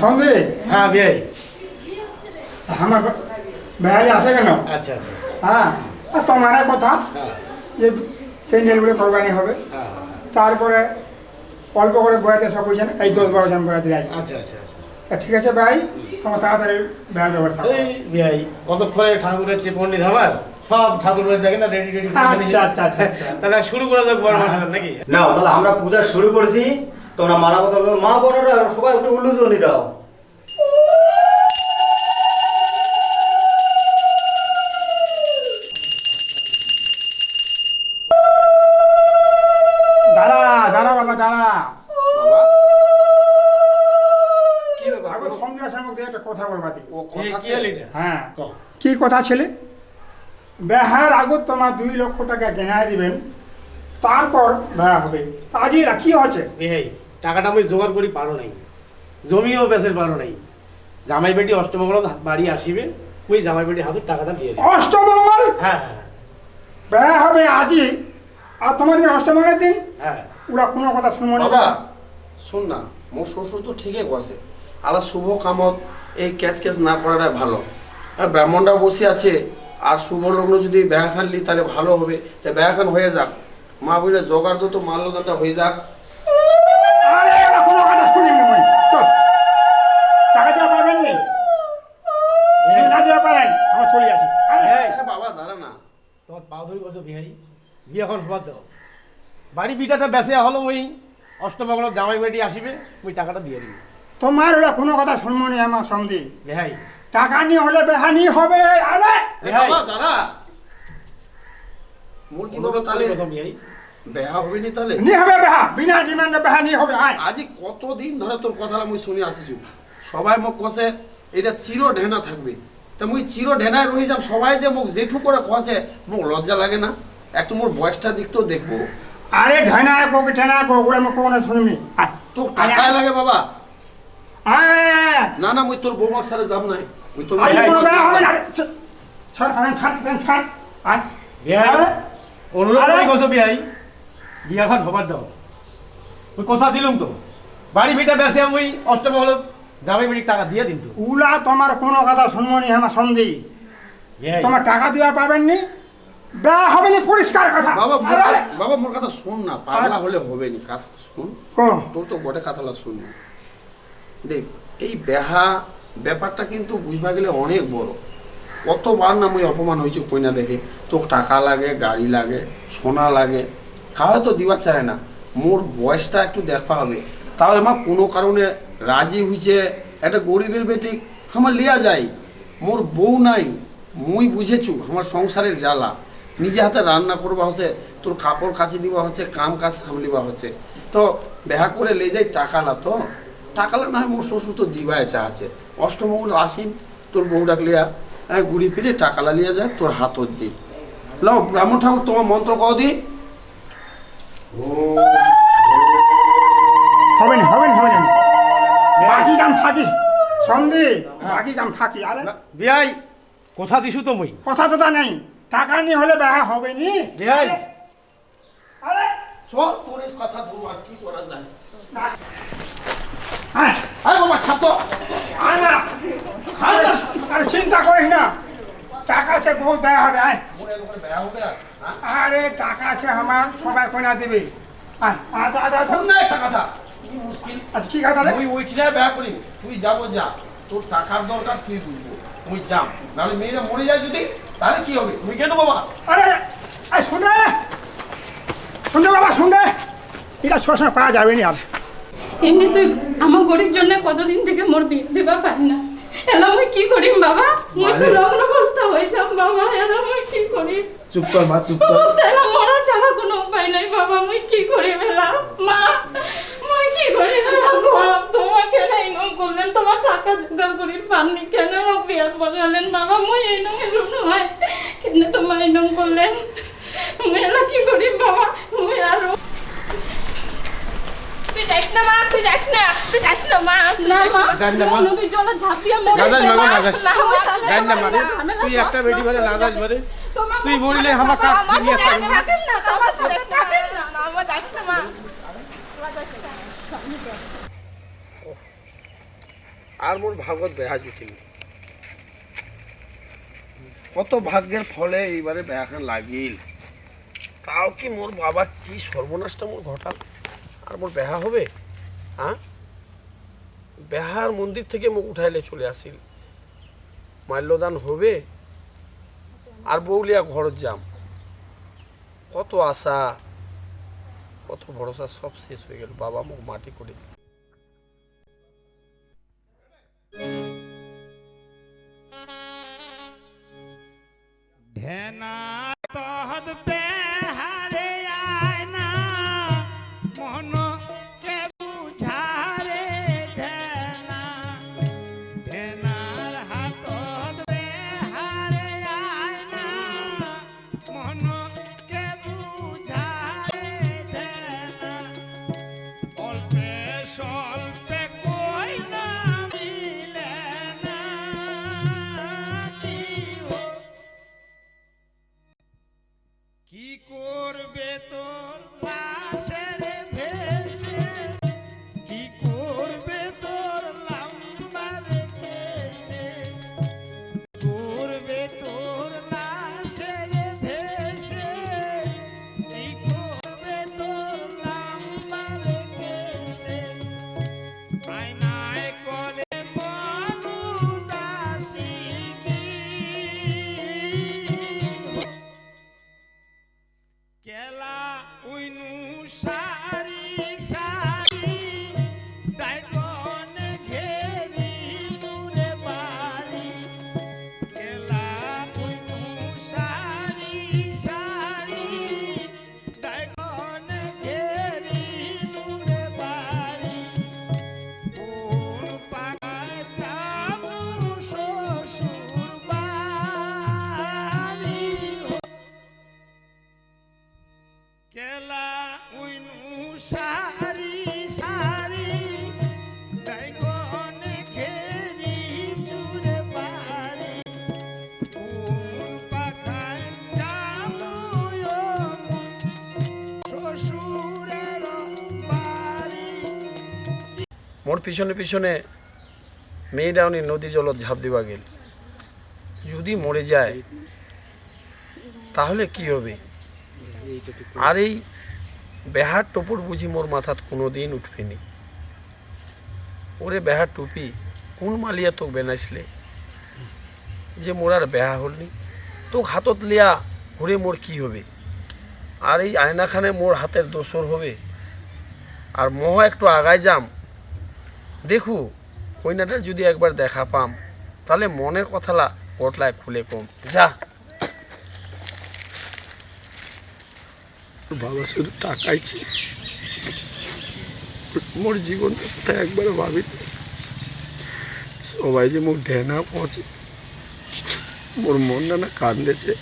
সন্ধে হ্যাঁ বিয়াই আমার আসে কেন? আচ্ছা আচ্ছা হ্যাঁ আর তোমার কথা হ্যাঁ যে প্যান্ডেলগুলো কোরবানি হবে। হ্যাঁ তারপরে অল্প করে বয়াতে সব বুঝছেন এই দশ বারো জন বয়াতে যাই। আচ্ছা আচ্ছা আচ্ছা। ঠিক আছে ভাই তোমার তাড়াতাড়ি বেহার ব্যবস্থা এই বিয়াই কতক্ষণে ঠাকুরের যে পণ্ডিত আমার সব ঠাকুর বাড়ি না রেডি রেডি আচ্ছা আচ্ছা আচ্ছা আচ্ছা। তাহলে শুরু করে দেবো নাকি? নাও তাহলে আমরা পূজা শুরু করেছি। তোমরা মালা বদল। মা বোনেরা সবাই একটু উল্লুধ্বনি দাও। দাঁড়া দাঁড়া বাবা দাঁড়া। আগে একটা কথা বলবা দি? হ্যাঁ। কি? কথা ছেলে? বেহার আগত তোমার দুই লক্ষ টাকা জেনায় দিবেন তারপর বেড়া হবে। আজই কি হচ্ছে টাকাটা আমি জোগাড় করি পারো নাই। জমিও বেচের পারো নাই। জামাই বেটি অষ্টমঙ্গল বাড়ি আসিবে ওই জামাই বেটি হাতের টাকাটা দিয়ে দিবে অষ্টমঙ্গল? হ্যাঁ হ্যাঁ। বেড়া হবে আজই আর তোমার দিন অষ্টমঙ্গলের দিন? হ্যাঁ। ওরা কোনো কথা শুনব না। বাবা শোন না মোর শ্বশুর তো ঠিকই কছে আলা শুভ কামত এই ক্যাচ ক্যাচ না করাটাই ভালো। আর ব্রাহ্মণরা বসে আছে আর শুভ লগ্ন যদি ব্যাগ খানলি তাহলে ভালো হবে। তা ব্যাগ খান হয়ে যাক। মা বলে জোগাড় তো মাল্যদানটা হয়ে যাক আরে ওরা কোনো কথা শুনিনি মই চল টাকা দেওয়া পাবেন নি যদি না দেওয়া পারেন আমরা চলে আসি আরে, এই, আরে বাবা দাঁড়া না তোমার পা ধরে বসো বিহাই বিয়ে এখন হবার দাও। বাড়ি বিটাটা বেচে হলো ওই অষ্টমঙ্গল জামাই বেটি আসিবে ওই টাকাটা দিয়ে দিবি তোমার ওরা কোনো কথা শুনব নি আমার সন্ধি। বিহাই টাকা নিয়ে হলে বেহানি হবে আরে। বাবা কি বাবা তাহলে বসো বিহাই বেহা হবে নি তাহলে নি হবে বেহা বিনা ডিমান্ডে বেহানি হবে আয় আজি কতদিন ধরে তোর কথা মুই শুনে আসিছু সবাই মোক কষে এটা চির ঢেনা থাকবে। তা মুই চির ঢেনায় রয়ে যাম সবাই যে মোক জেঠু করে কষে মোক লজ্জা লাগে না। একটু মোর বয়সটা দিক তো দেখব। আরে ঢানা কোক ঢানা কোক ওরা মুখ কোনো শুনবি তো টাকায় লাগে বাবা। আয় না না মুই তোর বৌমার সাথে যাম নাই। মুই তোর আরে কোনো কথা হবে না ছাড় আরে ছাড় ছাড়, ছাড়। আয়। আরে, অনুরোধ আরে- করি কছো বিহাই বিয়া খান হবার দাও ওই কথা দিলুম তো। বাড়ি বিটা বেচে আমি অষ্টমঙ্গল জামাই টাকা দিয়ে দিন তো। উলা তোমার কোনো কথা শুনব নি আমার সন্ধি। তোমার টাকা দেওয়া পাবেন নি? বেহা হবে নি পরিষ্কার কথা। বাবা মোর আরে, কথা- বাবা মোর কথা শোন না পাগলা হলে হবে নি কথা শুন। তোর তো গোটে কথালা শুন। দেখ এই বেহা ব্যাপারটা কিন্তু বুঝবা গেলে অনেক বড়। কতবার না মুই অপমান হয়েছি কইনা দেখে। তো টাকা লাগে গাড়ি লাগে সোনা লাগে। খাওয়া তো দিবা চায় না। মোর বয়সটা একটু দেখা হবে। তাও আমার কোনো কারণে রাজি হয়েছে একটা গরিবের বেটি আমার লিয়া যায় মোর বউ নাই, মুই বুঝেছু আমার সংসারের জ্বালা। নিজে হাতে রান্না করবা হচ্ছে, তোর কাপড় কাচি দিবা হচ্ছে, কাম কাজ সামলিবা হচ্ছে। তো বেহা করে লে যাই টাকা না তো। টাকা না মোর শ্বশুর তো দিবাই চাচ্ছে অষ্টমঙ্গল আসিন, তোর বউ ডাকলিয়া হ্যাঁ ঘুরি ফিরে টাকালা লিয়া যায় তোর হাতত দি। লাও, ব্রাহ্মণ ঠাকুর, তোমার মন্ত্র দি। হবে না। সন্ধি বাকি কাম থাকি আরে? বিহাই কথা দিছু তো মুই। কথা তো নেই। টাকা নিয়ে হলে বেহা হবে নি? বিহাই আরে চল তোর কথা বলব আর কি করা যায়। আরে বাবা ছাত্র আয় না। আরে চিন্তা করিস না। টাকা আছে বহুত দেয়া হবে আয়। আর, হ্যাঁ? আরে টাকা আছে আমার সবাই কোনা দিবি। আয় শোন না একটা কথা কি মুশকিল। আচ্ছা কি কথা রে তুই করি তুই যাব যা। তোর টাকার দরকার তুই বুঝব তুই। নাহলে মেয়েরা মরে যায় যদি তাহলে কি হবে? তুই কেন বাবা? আরে আয় শুন শুন বাবা শুন এটা ছোট পাওয়া যাবে না আর। এমনি তুই আমার গরিব জন্য কতদিন থেকে মোর বিয়ে দেবা পারি না? এলা মুই কি করিম বাবা? মুই তো লগ্ন কষ্ট হয়ে যাম বাবা। এলা মুই কি করিম? চুপ কর মা চুপ কর তেলা মরা ছাড়া কোনো উপায় নাই বাবা মুই কি করিম এলা মা মুই কি করিম এলা গো তোমার কেন এই নং করলেন তোমার টাকা জোগাড় করি পাননি কেন মোক বিয়াত বসালেন বাবা মুই এই নং শুনো হয় কেন তোমার এই নং করলেন মুই এলা কি করিম বাবা মুই আরও তুই যাস না মা তুই যাস না তুই যাস না মা না মা যাই না, মা। নদীর জলে ঝাঁপিয়ে মরে না যাস, যাবে, মা, মা। না যাস। না, মা, তাহলে জানি না হবে মানে ঝামেলা তুই একটা বেটি বলে না যাস তুই মরিলে আমার কাক নিয়ে আর মোর ভাগত বেহা জুটিনি কত ভাগ্যের ফলে এইবারে বেহাখান লাগিল। তাও কি মোর বাবা কি সর্বনাশটা মোর ঘটাল? আর মোর বেহা হবে? হ্যাঁ? বেহার মন্দির থেকে মুখ উঠাইলে চলে আসিল। মাল্যদান হবে আর বৌলিয়া ঘর যাম। কত আশা, কত ভরসা, সব শেষ হয়ে গেল। বাবা মুখ মাটি করে দিল। মোর পিছনে পিছনে মেয়েরা উনি নদী জলত ঝাঁপ দিবা গেল। যদি মরে যায়, তাহলে কি হবে? আর এই বেহার টোপর বুঝি মোর মাথাত কোনোদিন উঠবেনি ওরে বেহার টুপি, কোন মালিয়া তোক বেনাইছিলে? যে মোর আর বেহা হলনি তোক হাতত লিয়া ঘুরে মোর কি হবে? আর এই আয়নাখানে মোর হাতের দোসর হবে। আর মহা একটু আগায় যাম। দেখু, কইনাটার যদি একবার দেখা পাম, তাহলে মনের কথালা পটলায় খুলে কম। যা। বাবা শুধু টাকাইছি। মোর জীবন কথা একবার ভাবি সবাই যে মুখ ঢেনা পৌঁছে মোর মনটা না কান্দেছে।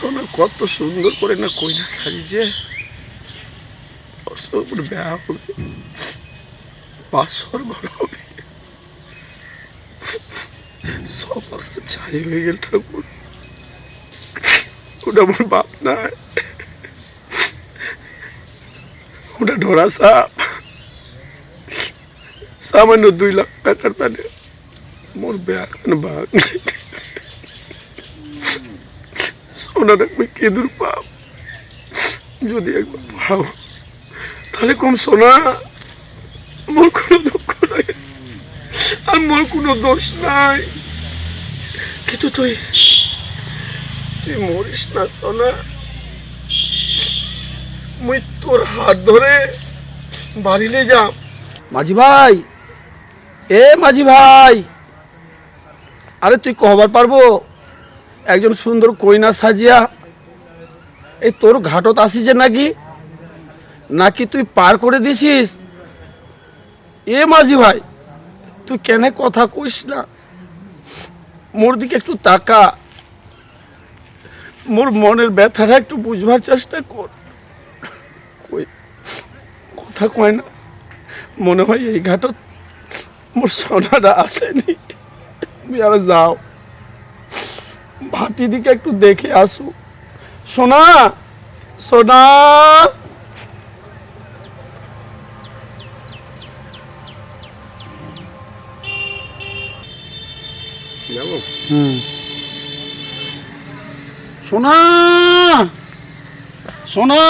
সোনা কত সুন্দর করে না কইনা সাজিছে। ওর সব বেয়া হবে ঘর হবে সব আশা ছাই হয়ে গেল ঠাকুর। ওটা আমার বাপ নাই। ওটা ঢোরা সাপ। সামান্য দুই লাখ টাকার তানে মোর বেয়াখান বাঘ। সোনা রাখবে কেঁদুর পাপ। যদি একবার পাও, তাহলে কম সোনা। মোর কোনো দুঃখ নাই। আর মোর কোনো দোষ নাই। কিন্তু তুই তুই মরিস না, সোনা। মুই তোর হাত ধরে বাড়িলে যাম। মাঝি ভাই, এ মাঝি ভাই। আরে তুই কহবার পারব? একজন সুন্দর কইনা সাজিয়া, এই তোর ঘাটত আসিছে নাকি? নাকি তুই পার করে দিছিস? এ মাঝি ভাই, তুই কেন কথা কইস না? মোর দিকে একটু তাকা। মোর মনের ব্যথাটা একটু বুঝবার চেষ্টা কর। কথা কয় না, মনে হয় এই ঘাটত মোর সোনাটা আসেনি। তুমি আর যাও। ভাটি দিকে একটু দেখে আসু। সোনা সোনা! যাব? হুম। সোনা! সোনা!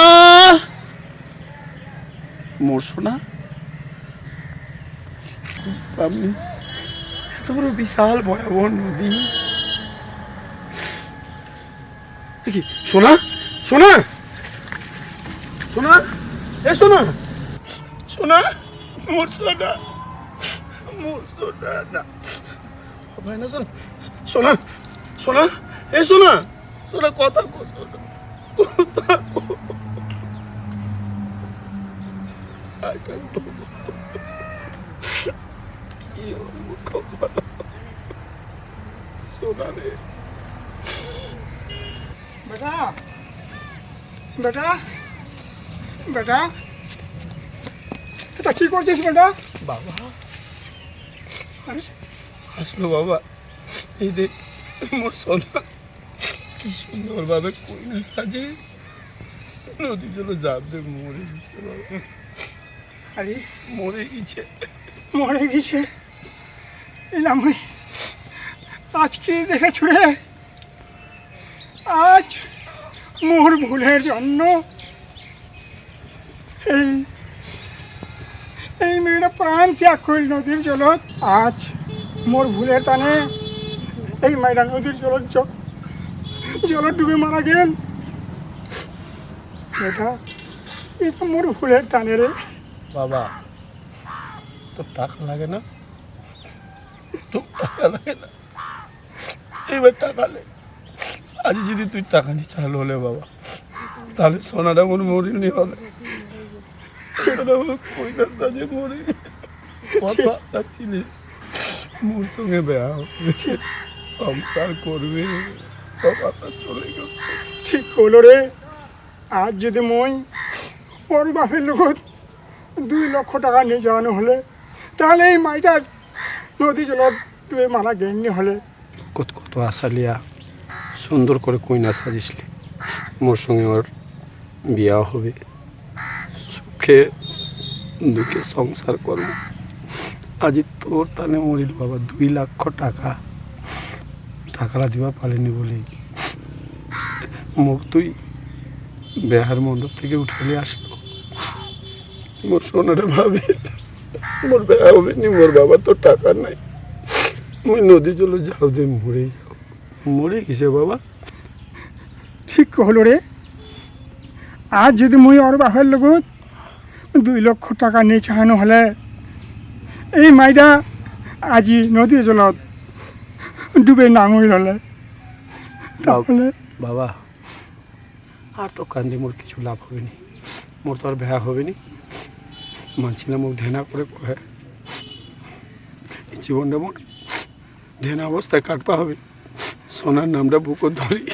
মোর সোনা? আমি বিশাল ভয়াবহ নদী। সোনা? সোনা? সোনা? এ সোনা? সোনা? মোর সোনা। মোর সোনা না। না সোনা সোনা সোনা এ সোনা সোনা কথা বেটা বেটা বেটা। এটা কি করছিস বেটা? বাবা। আসলো বাবা। এই দেখ মোর সোনা। কি সুন্দর ভাবে কই না সাজে। নদী জলে জাপ দে মরে গেছে বাবা। আরে মরে গেছে। মরে গেছে। এলাম আজকে দেখে ছুড়ে আজ মোর ভুলের জন্য এই এই মেয়েটা প্রাণ ত্যাগ করল নদীর জলত। আজ মোর ভুলের টানে এই মেয়েটা নদীর জলত জ- জলত ডুবে মারা গেল। এটা এটা মোর ভুলের টানে রে। বাবা তোর টাকা লাগে না? তোর টাকা লাগে না? এবার টাকা লে। আজ যদি তুই টাকা নিয়ে চালু হলে বাবা। তাহলে সোনাটা মনে মরিনি হলে। সোনাটা মনে কই না সাজে মরে কত আশা ছিলি মোর সঙ্গে বেয়া হবে সংসার করবে চলে গেল। ঠিক হলো রে। আজ যদি মই ওর বাপের লগত দুই লক্ষ টাকা নিয়ে যাওয়ানো হলে তাহলে এই মাইটার নদী জলত ডুবে মারা গেননি হলে। কত কত আশা লিয়া সুন্দর করে কইনা সাজিসলি। মোর সঙ্গে ওর বিয়া হবে। সুখে দুঃখে সংসার করব। আজ তোর তানে মরিল বাবা, দুই লক্ষ টাকা। টাকাটা দিবা পারিনি বলি মুখ তুই বেহার মণ্ডপ থেকে উঠালে আসলো। মোর সোনারে ভাবি, মোর বেহা হবে নি, মোর বাবা তো টাকা নাই। মুই নদী জলে যাও দে মরে যাও মরে গেছে বাবা। ঠিক হলো রে। আজ যদি মুই ওর বাপের লগত দুই লক্ষ টাকা নিয়ে চাহানো হলে এই মাইটা আজি নদীর জলত ডুবে নাঙুল হলে। তাহলে বাবা আর তো কান্দি মোর কিছু লাভ হবে নি মোর তো আর বেহা হবে নি মানছিলাম মুখ ঢেনা করে এই জীবনটা মোর ঢেনা অবস্থায় কাটপা হবে। সোনার নামটা বুকো ধরি।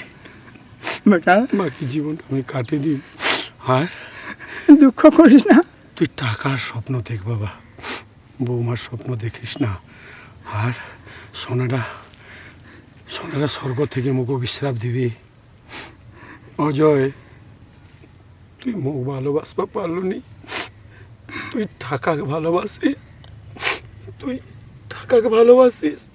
বেটা বাকি জীবনটা আমি কাটিয়ে দিই। আর দুঃখ করিস না। তুই টাকার স্বপ্ন দেখ বাবা। বৌমার স্বপ্ন দেখিস না। আর সোনাটা সোনাটা স্বর্গ থেকে মুখ বিশ্রাপ দিবি। অজয়, তুই মুখ ভালোবাসবা পারল নি তুই টাকাকে ভালোবাসিস। তুই টাকাকে ভালোবাসিস।